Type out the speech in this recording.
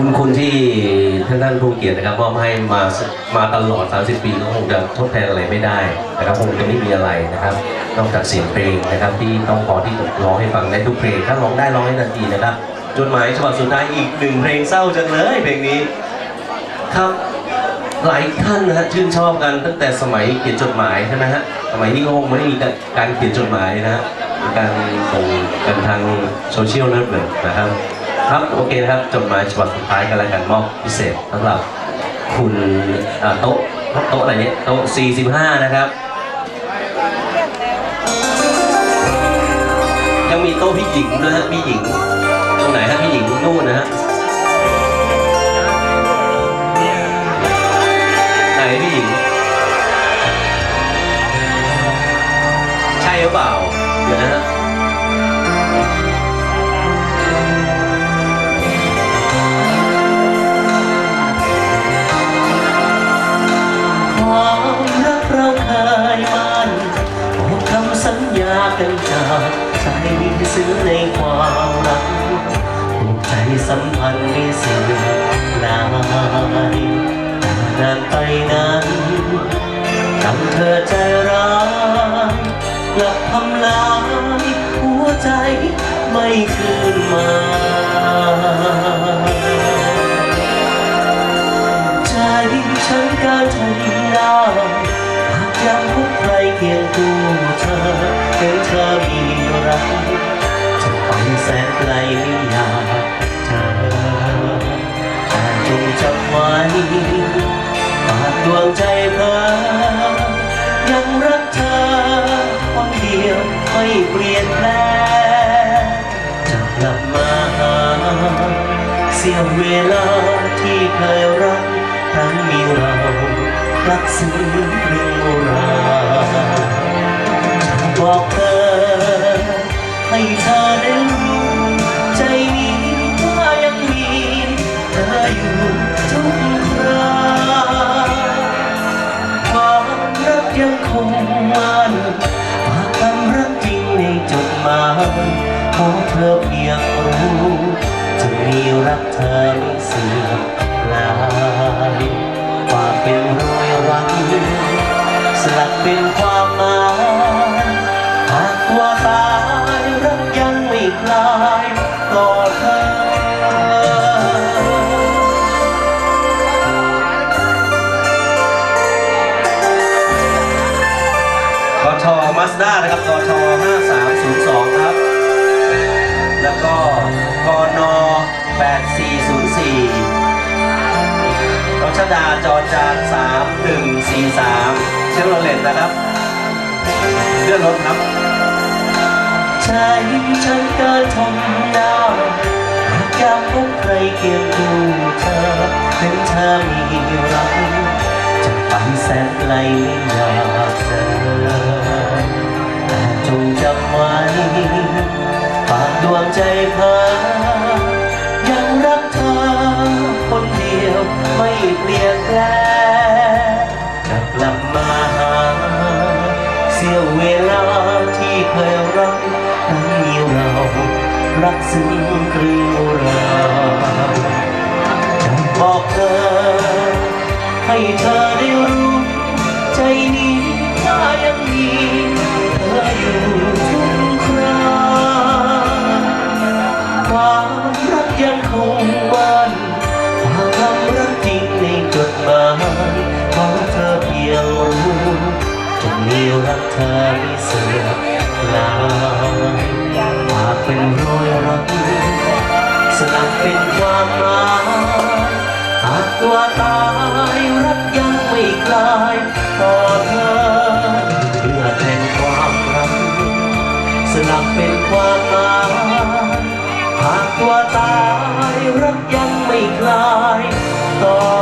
คุณคุณที่ท่านท่านผู้เกียรตินะครับมอบให้มามาตลอด 30 ปีก็คงจะทดแทนอะไรไม่ได้นะครับคงจะไม่มีอะไรนะครับนอกจากเสียงเพลงนะครับที่ต้องพอที่จะร้องให้ฟังได้ทุกเพลงถ้าร้องได้ร้องให้ทันทีนะครับจดหมายฉบับสุดท้ายอีกหนึ่งเพลงเศร้าจังเลยเพลงนี้ครับหลายท่านนะฮะชื่นชอบกันตั้งแต่สมัยเขียนจดหมายใช่ไหมฮะสมัยที่ก็คงไม่มีการเขียนจดหมายนะฮะการส่งกันทางโซเชียลเน็ตเวิร์กนะครับ ครับโอเคนะครับจดหมายฉบับสุดท้ายกันแล้วกันมอบพิเศษสำหรับคุณอ่าโต๊ะโต๊ะอะไรเนี่ยโต๊ะ 45 นะครับ ยังมีโต๊ะพี่หญิงด้วยฮะพี่หญิง ตรงไหนฮะพี่หญิงนู่นนะฮะไหนพี่หญิง ใช่หรือเปล่าเดี๋ยวนะฮะ กันจากใจซื้อในความรักผูกใจสัมพันธ์ไม่เสื่อมคลายนานไปนั้นทำเธอใจร้ายกลับทำลายหัวใจไม่คืนมา เธอมีรักจะไปแสนไกลไม่อยากเจอแต่จงจำไว้ปากดวงใจเพ้อยังรักเธอคนเดียวไม่เปลี่ยนแปลงจะกลับมาหาเสียเวลาที่เคยรักครั้งมีเรารักซึ้งเรื่องโบราณบอกเธอ ให้เธอได้รู้ใจนี้ว่ายังมีเธออยู่ทุกคราความรักยังคงมันฝากความรักจริงในจดหมายขอเธอเพียง ลายต่อเธอกทมาสด้านะครับกท5302 ครับ แล้วก็กน8404รัชดาจอจาน3143 เชฟโรเลตนะครับเลื่อนรถครับ ใจฉันก็ทนได้หากยังพบใครเกี่ยงดูเธอ รักซึ้งเกลียวราจะบอกเธอ ให้เธอได้รู้ใจนี้ถ้ายังมีเธออยู่ทุกคราความรักยังคงมันความรักจริงในจดหมายขอเธอเพียงรู้จะมีรักเธอไม่เสื่อมลายหา เป็นความหมายหากตัวตายรักยังไม่คลายต่อเธอเพื่อแทนความรักสลับเป็นความหมายหากตัวตายรักยังไม่คลายต่อ